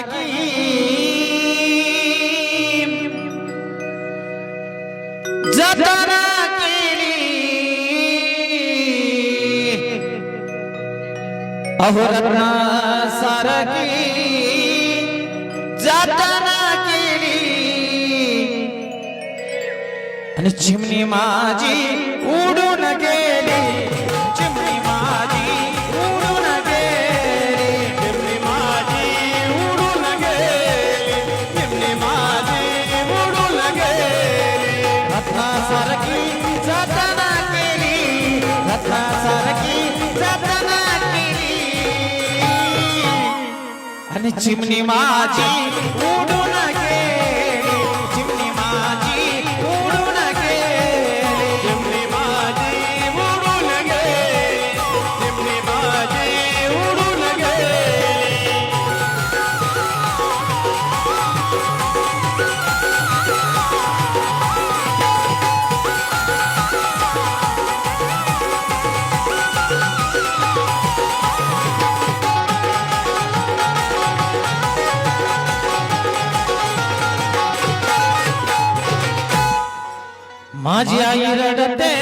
सारखी जतना केली. अहो रत्ना सारखी जतना केली. आणि चिमणी माझी उडून गेली. आणि चिमणी माझी. उडून गेली माझी आई रडते.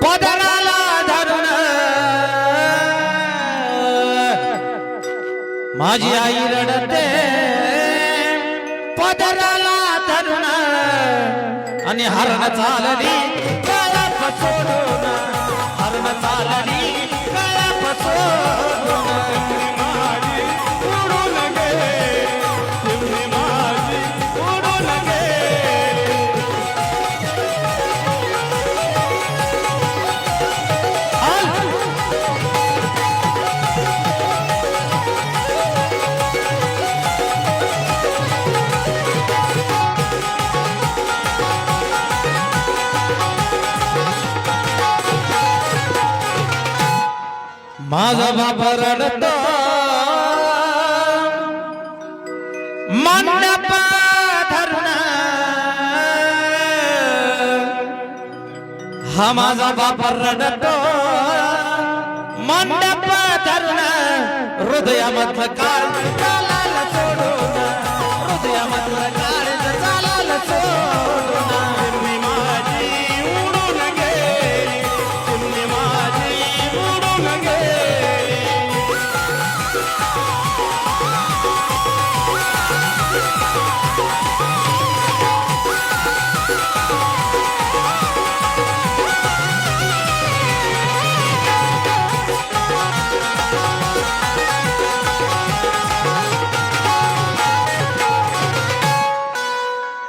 पदराला धरून. माझी आई रडते. पदराला धरून. आणि हरण चालली. सोडून हरण चालली. माझा बाप रडतो मंडप धरून हा माझा बाप रडतो मंडप धरून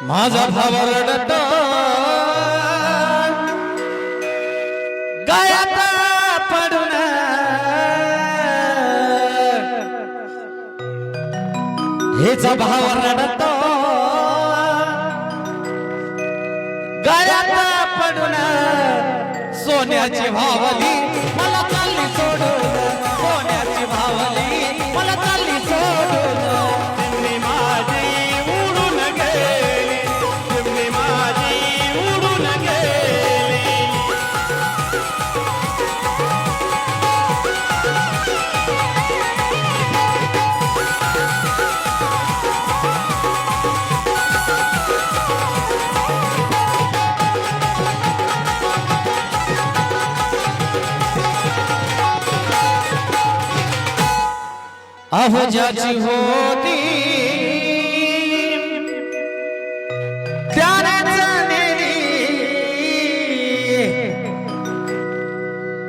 माझा भाव रडतो. गायात पडून. हेचा भाव रडतो. गायात पडून. सोन्याची भावली. मला चालली सोडून. अहो ज्याची होती। त्यानेच नेली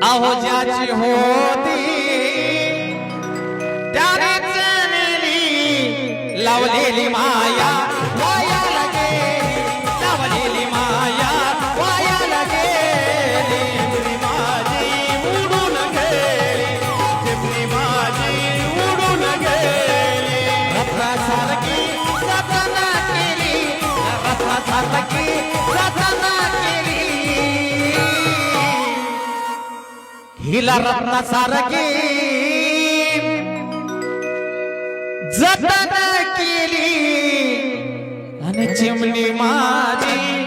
अहो ज्याची होती। हिला रथना सारखी जतन केली. आणि चिमणी माझी